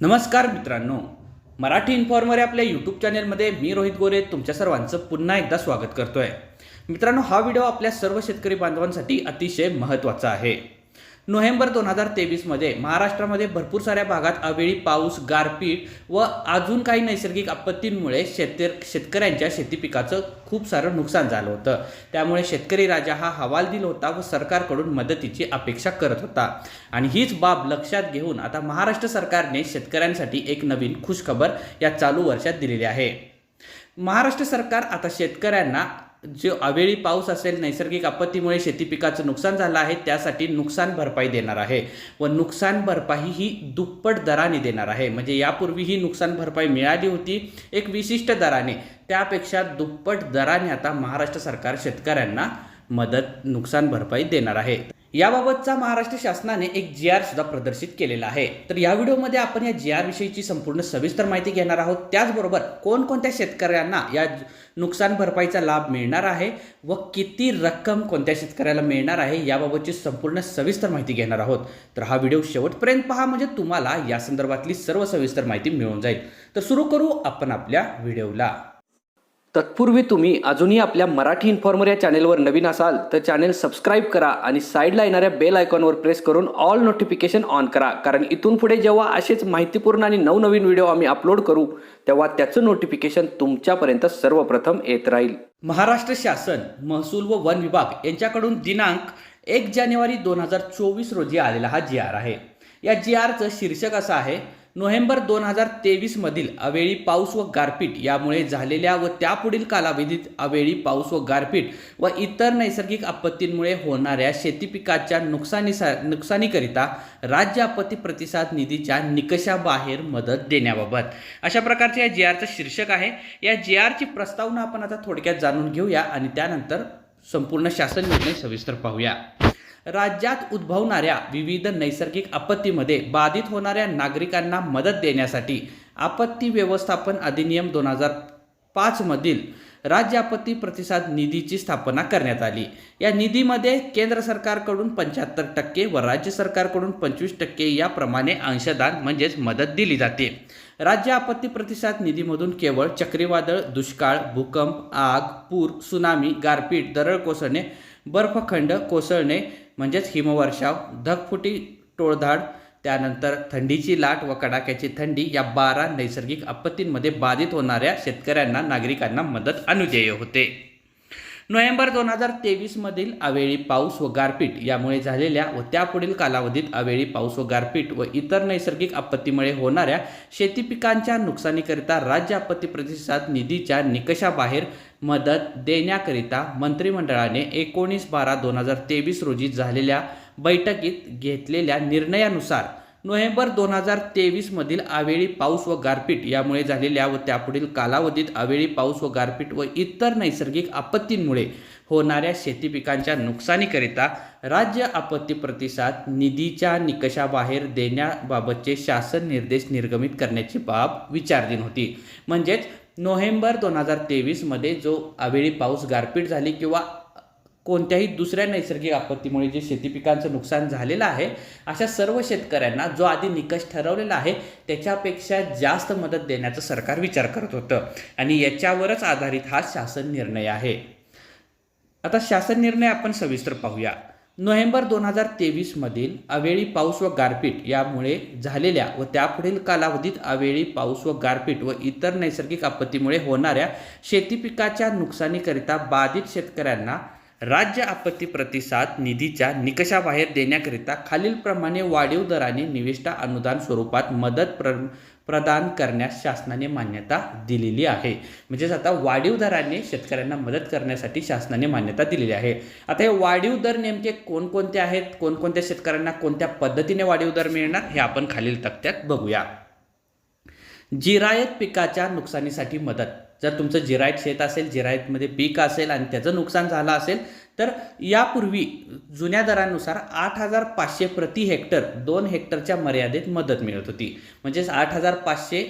नमस्कार मित्रांनो. मराठी इन्फॉर्मर आपल्या यूट्यूब चॅनेलमध्ये मी रोहित गोरे तुमच्या सर्वांचं पुन्हा एकदा स्वागत करतोय. मित्रांनो हा व्हिडिओ आपल्या सर्व शेतकरी बांधवांसाठी अतिशय महत्त्वाचा आहे. नोव्हेंबर दोन हजार तेवीसमध्ये महाराष्ट्रामध्ये भरपूर साऱ्या भागात अवेळी पाऊस गारपीट व अजून काही नैसर्गिक आपत्तींमुळे शेत शेतकऱ्यांच्या शेती पिकाचं खूप सारं नुकसान झालं होतं. त्यामुळे शेतकरी राजा हा हवाल दिला होता व सरकारकडून मदतीची अपेक्षा करत होता. आणि हीच बाब लक्षात घेऊन आता महाराष्ट्र सरकारने शेतकऱ्यांसाठी एक नवीन खुशखबर या चालू वर्षात दिलेली आहे. महाराष्ट्र सरकार आता शेतकऱ्यांना जो अवेळी पाऊस असेल नैसर्गिक आपत्तीमुळे शेती पिकाचं नुकसान झालं आहे त्यासाठी नुकसान भरपाई देणार आहे. व नुकसान भरपाई ही दुप्पट दराने देणार आहे. म्हणजे यापूर्वी ही नुकसान भरपाई मिळाली होती एक विशिष्ट दराने. त्यापेक्षा दुप्पट दराने आता महाराष्ट्र सरकार शेतकऱ्यांना मदत नुकसान भरपाई देणार आहे. याबाबतचा महाराष्ट्र शासनाने एक जी आर सुद्धा प्रदर्शित केलेला आहे. तर या व्हिडिओमध्ये आपण या जी आर विषयीची संपूर्ण सविस्तर माहिती घेणार आहोत. त्याचबरोबर कोणकोणत्या शेतकऱ्यांना या नुकसान भरपाईचा लाभ मिळणार आहे व किती रक्कम कोणत्या शेतकऱ्याला मिळणार आहे याबाबतची संपूर्ण सविस्तर माहिती घेणार आहोत. तर हा व्हिडिओ शेवटपर्यंत पहा म्हणजे तुम्हाला या संदर्भातली सर्व सविस्तर माहिती मिळून जाईल. तर सुरू करू आपण आपल्या व्हिडिओला. तत्पूर्वी तुम्ही अजूनही आपल्या मराठी इन्फॉर्मर या चॅनेलवर नवीन असाल तर चॅनेल सबस्क्राईब करा आणि साईडला येणाऱ्या बेल आयकॉनवर प्रेस करून ऑल नोटिफिकेशन ऑन करा. कारण इथून पुढे जेव्हा असेच माहितीपूर्ण आणि नवनवीन व्हिडिओ आम्ही अपलोड करू तेव्हा त्याचं नोटिफिकेशन तुमच्यापर्यंत सर्वप्रथम येत राहील. महाराष्ट्र शासन महसूल व वन विभाग यांच्याकडून दिनांक एक जानेवारी दोन हजार चोवीस रोजी आलेला हा जी आर आहे. या जी आरचं शीर्षक असं आहे नोव्हेंबर दोन हजार तेवीसमधील अवेळी पाऊस व गारपीट यामुळे झालेल्या व त्यापुढील कालावधीत अवेळी पाऊस व गारपीट व इतर नैसर्गिक आपत्तींमुळे होणाऱ्या शेती पिकाच्या नुकसानीसा नुकसानीकरिता राज्य आपत्ती प्रतिसाद निधीच्या निकषाबाहेर मदत देण्याबाबत. अशा प्रकारचे या जी आरचं शीर्षक आहे. या जी आरची प्रस्तावना आपण आता थोडक्यात जाणून घेऊया आणि त्यानंतर संपूर्ण शासन निर्णय सविस्तर पाहूया. राज्यात उद्भवणाऱ्या विविध नैसर्गिक आपत्तीमध्ये बाधित होणाऱ्या नागरिकांना मदत देण्यासाठी आपत्ती व्यवस्थापन अधिनियम दोन हजार पाचमधील राज्य आपत्ती प्रतिसाद निधीची स्थापना करण्यात आली. या निधीमध्ये केंद्र सरकारकडून पंच्याहत्तर टक्के व राज्य सरकारकडून पंचवीस टक्के याप्रमाणे अंशदान म्हणजेच मदत दिली जाते. राज्य आपत्ती प्रतिसाद निधीमधून केवळ चक्रीवादळ दुष्काळ भूकंप आग पूर सुनामी गारपीट दरड कोसळणे बर्फखंड कोसळणे म्हणजेच हिमवर्षाव धगफुटी टोळधाड त्यानंतर थंडीची लाट व कडाक्याची थंडी या बारा नैसर्गिक आपत्तींमध्ये बाधित होणाऱ्या शेतकऱ्यांना नागरिकांना मदत अनुदेय होते. नोव्हेंबर दोन हजार तेवीसमधील अवेळी पाऊस व गारपीट यामुळे झालेल्या व त्यापुढील कालावधीत अवेळी पाऊस व गारपीट व इतर नैसर्गिक आपत्तीमुळे होणाऱ्या शेती पिकांच्या नुकसानीकरिता राज्य आपत्ती प्रतिसाद निधीच्या निकषाबाहेर मदत देण्याकरिता मंत्रिमंडळाने एकोणीस बारा दोन हजार तेवीस रोजी झालेल्या बैठकीत घेतलेल्या निर्णयानुसार नोव्हेंबर दोन हजार तेवीसमधील अवेळी पाऊस व गारपीट यामुळे झालेल्या व त्यापुढील कालावधीत अवेळी पाऊस व गारपीट व इतर नैसर्गिक आपत्तींमुळे होणाऱ्या शेती पिकांच्या नुकसानीकरिता राज्य आपत्ती प्रतिसाद निधीच्या निकषाबाहेर देण्याबाबतचे शासन निर्देश निर्गमित करण्याची बाब विचारधीन होती. म्हणजेच नोव्हेंबर दोन हजार तेवीसमध्ये जो अवेळी पाऊस गारपीट झाली किंवा कोणत्याही दुसऱ्या नैसर्गिक आपत्तीमुळे जे शेती पिकांचं नुकसान झालेलं आहे अशा सर्व शेतकऱ्यांना जो आधी निकष ठरवलेला आहे त्याच्यापेक्षा जास्त मदत देण्याचं सरकार विचार करत होतं. आणि याच्यावरच आधारित हा शासन निर्णय आहे. आता शासन निर्णय आपण सविस्तर पाहूया. नोव्हेंबर दोन हजार तेवीसमधील अवेळी पाऊस व गारपीट यामुळे झालेल्या व त्यापुढील कालावधीत अवेळी पाऊस व गारपीट व इतर नैसर्गिक आपत्तीमुळे होणाऱ्या शेती पिकाच्या नुकसानीकरिता बाधित शेतकऱ्यांना राज्य आपत्ती प्रतिसाद निधीच्या निकषाबाहेर देण्याकरिता खालीलप्रमाणे वाढीव दराने निविष्टा अनुदान स्वरूपात मदत प्र प्रदान करण्यास शासनाने मान्यता दिलेली आहे. म्हणजेच आता वाढीव दराने शेतकऱ्यांना मदत करण्यासाठी शासनाने मान्यता दिलेली आहे. आता हे वाढीव दर नेमके कोणकोणते आहेत? कोणकोणत्या शेतकऱ्यांना कोणत्या पद्धतीने वाढीव दर मिळणार? हे आपण खालील तक्त्यात बघूया. जिरायत पिकाच्या नुकसानीसाठी मदत जर तुमचं जिरायत शेत असेल जिरायतमध्ये पीक असेल आणि त्याचं नुकसान झालं असेल तर यापूर्वी जुन्या दरानुसार आठ हजार पाचशे प्रति हेक्टर दोन हेक्टरच्या मर्यादेत मदत मिळत होती. म्हणजेच आठ हजार पाचशे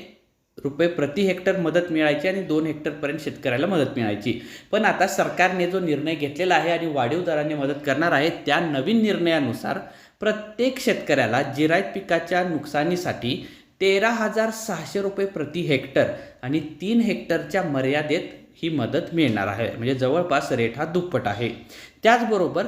रुपये प्रति हेक्टर मदत मिळायची आणि दोन हेक्टरपर्यंत शेतकऱ्याला मदत मिळायची. पण आता सरकारने जो निर्णय घेतलेला आहे आणि वाढीव दराने मदत करणार आहे त्या नवीन निर्णयानुसार प्रत्येक शेतकऱ्याला जिरायत पिकाच्या नुकसानीसाठी तेरा हजार सहाशे रुपये प्रति हेक्टर आणि तीन हेक्टरच्या मर्यादेत ही मदत मिळणार आहे. म्हणजे जवळपास रेट हा दुप्पट आहे. त्याचबरोबर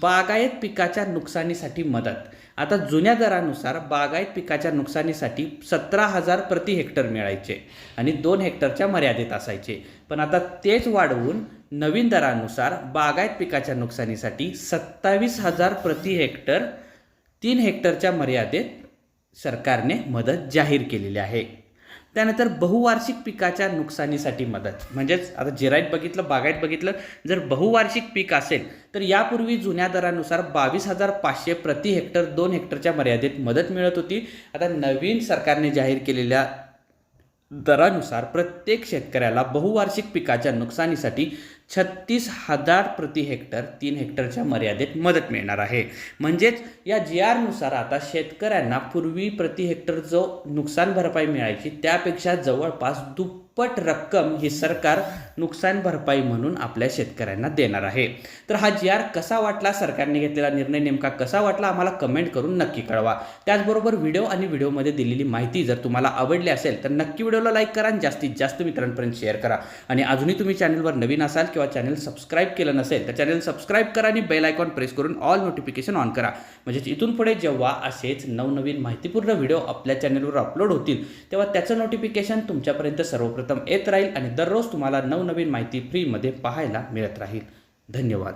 बागायत पिकाच्या नुकसानीसाठी मदत. आता जुन्या दरानुसार बागायत पिकाच्या नुकसानीसाठी सतरा हजार प्रति हेक्टर मिळायचे आणि दोन हेक्टरच्या मर्यादेत असायचे. पण आता तेच वाढवून नवीन दरानुसार बागायत पिकाच्या नुकसानीसाठी सत्तावीस हजार प्रति हेक्टर तीन हेक्टरच्या मर्यादेत सरकारने मदत जाहीर केलेली आहे. त्यानंतर बहुवार्षिक पिकाच्या नुकसानीसाठी मदत. म्हणजेच आता जिराईत बघितलं बागायत बघितलं जर बहुवार्षिक पीक असेल तर यापूर्वी जुन्या दरानुसार बावीस हजार पाचशे प्रति हेक्टर दोन हेक्टरच्या मर्यादेत मदत मिळत होती. आता नवीन सरकारने जाहीर केलेल्या दरानुसार प्रत्येक शेतकऱ्याला बहुवार्षिक पिकाच्या नुकसानीसाठी छत्तीस हजार प्रति हेक्टर तीन हेक्टरच्या मर्यादेत मदत मिळणार आहे. म्हणजेच या जी आरनुसार आता शेतकऱ्यांना पूर्वी प्रति हेक्टर जो नुकसान भरपाई मिळायची त्यापेक्षा जवळपास पट रक्कम ही सरकार नुकसान भरपाई म्हणून आपल्या शेतकऱ्यांना देणार आहे. तर हा जी आर कसा वाटला सरकारने घेतलेला निर्णय नेमका कसा वाटला आम्हाला कमेंट करून नक्की कळवा. त्याचबरोबर व्हिडिओ आणि व्हिडिओमध्ये दिलेली माहिती जर तुम्हाला आवडली असेल तर नक्की व्हिडिओला लाईक करा आणि जास्तीत जास्त मित्रांपर्यंत शेअर करा. आणि अजूनही तुम्ही चॅनलवर नवीन असाल किंवा चॅनल सबस्क्राईब केलं नसेल तर चॅनल सबस्क्राईब करा आणि बेल आयकॉन प्रेस करून ऑल नोटिफिकेशन ऑन करा. म्हणजेच इथून पुढे जेव्हा असेच नवनवीन माहितीपूर्ण व्हिडिओ आपल्या चॅनलवर अपलोड होतील तेव्हा त्याचं नोटिफिकेशन तुमच्यापर्यंत सर्वप्रथम येत राहील आणि दररोज तुम्हाला नवनवीन माहिती फ्रीमध्ये पाहायला मिळत राहील. धन्यवाद.